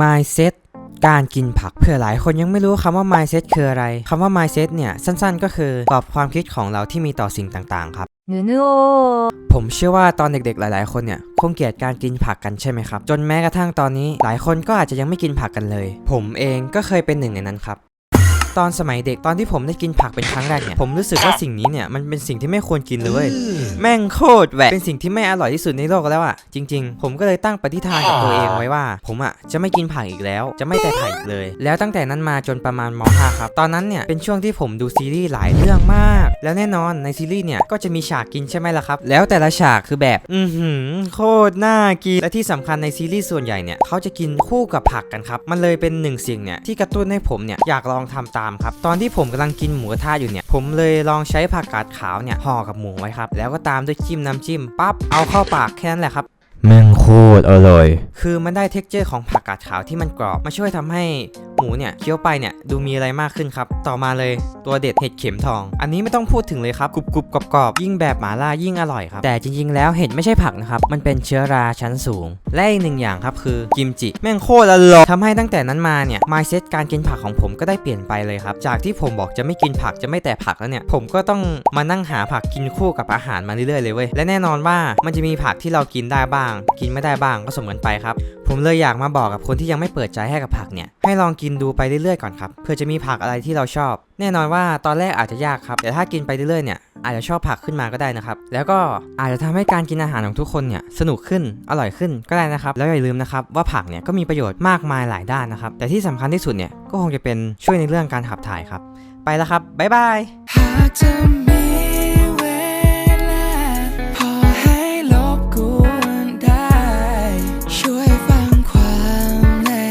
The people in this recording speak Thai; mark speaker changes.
Speaker 1: mindset การกินผักเพื่อหลายคนยังไม่รู้คำว่า mindset คืออะไรคำว่า mindset เนี่ย สั้นๆ ก็คือกรอบความคิดของเราที่มีต่อสิ่งต่างๆ ครับผมเชื่อว่าตอนเด็กๆ หลายๆ คนเนี่ยคงเกลียดการกินผักกันใช่ไหมครับ จนแม้กระทั่งตอนนี้ หลายคนก็อาจจะยังไม่กินผักกันเลย ผมเองก็เคยเป็นหนึ่งในนั้นครับ ตอนสมัยเด็กตอนที่ผมได้กินผักเป็นครั้งแรกเนี่ยผมรู้สึกว่าสิ่งนี้เนี่ยมันเป็นสิ่งที่ไม่ควรกินเลยเว้ยแม่งโคตรแหวกเป็นสิ่งที่ไม่อร่อยที่สุดในโลกแล้วอะจริง ๆ ผมก็เลยตั้งปฏิฐานกับตัวเองไว้ว่า ผมอะจะไม่กินผักอีกแล้ว จะไม่แต่ผักอีกเลย แล้วตั้งแต่นั้นมาจนประมาณม .5 ครับตอนนั้นเนี่ยเป็นช่วงที่ผมดูซีรีส์หลายเรื่องมาก แล้วแน่นอนในซีรีส์เนี่ยก็จะมีฉากกินใช่ไหมล่ะครับแล้วแต่ละฉากคือแบบอือหือโคตรน่ากินและที่สำคัญในซีรีส์ส่วนใหญ่เนี่ยเขาจะกินคู่กับผักกันครับมันเลยเป็นหนึ่งสิ่งเนี่ยที่กระตุ้นให้ผมเนี่ยอยากลองทำตามครับ ตอนที่ผมกำลังกินหมูกระทะอยู่เนี่ย ผมเลยลองใช้ผักกาดขาวเนี่ยห่อกับหมูไว้ครับ แล้วก็ตามด้วยจิ้มน้ำจิ้มปั๊บเอาเข้าปากแค่นั้นแหละครับ
Speaker 2: แม่งโคตรอร่อย
Speaker 1: คือมันได้เท็กเจอร์ของผักกาดขาวที่มันกรอบ มาช่วยทำให้ หมูเนี่ยเคี้ยวไปเนี่ยดูมีอะไรมากขึ้นครับ ต่อมาเลยตัวเด็ดเห็ดเข็มทอง อันนี้ไม่ต้องพูดถึงเลยครับกรุบกรุบกรอบกรอบยิ่งแบบหมาล่ายิ่งอร่อยครับแต่จริงๆ แล้วเห็ดไม่ใช่ผักนะครับมันเป็นเชื้อราชั้นสูง และอีกหนึ่งอย่างครับคือกิมจิแม่งโคตรอร่อยทำให้ตั้งแต่นั้นมาเนี่ยมายเซตการกินผักของผมก็ได้เปลี่ยนไปเลยครับจากที่ผมบอกจะไม่กินผักจะไม่แต่ผักแล้วเนี่ยผมก็ต้องมานั่งหาผักกินคู่กับอาหารมาเรื่อยๆเลยเว้ยและแน่นอนว่ามันจะมีผักที่เรากินได้บ้าง กินไม่ได้บ้างก็สมกันไปครับ ผมเลยอยากมาบอกกับคนที่ยังไม่เปิดใจให้กับผักเนี่ย ให้ลองกินดูไปเรื่อยๆก่อนครับ เพื่อจะมีผักอะไรที่เราชอบ แน่นอนว่าตอนแรกอาจจะยากครับ แต่ถ้ากินไปเรื่อยๆเนี่ยอาจจะชอบผักขึ้นมาก็ได้นะครับ แล้วก็อาจจะทำให้การกินอาหารของทุกคนเนี่ยสนุกขึ้น อร่อยขึ้นก็ได้นะครับ แล้วอย่าลืมนะครับว่าผักเนี่ยก็มีประโยชน์มากมายหลายด้านนะครับ แต่ที่สำคัญที่สุดเนี่ยก็คงจะเป็นช่วยในเรื่องการขับถ่ายครับ ไปแล้วครับ บ๊ายบาย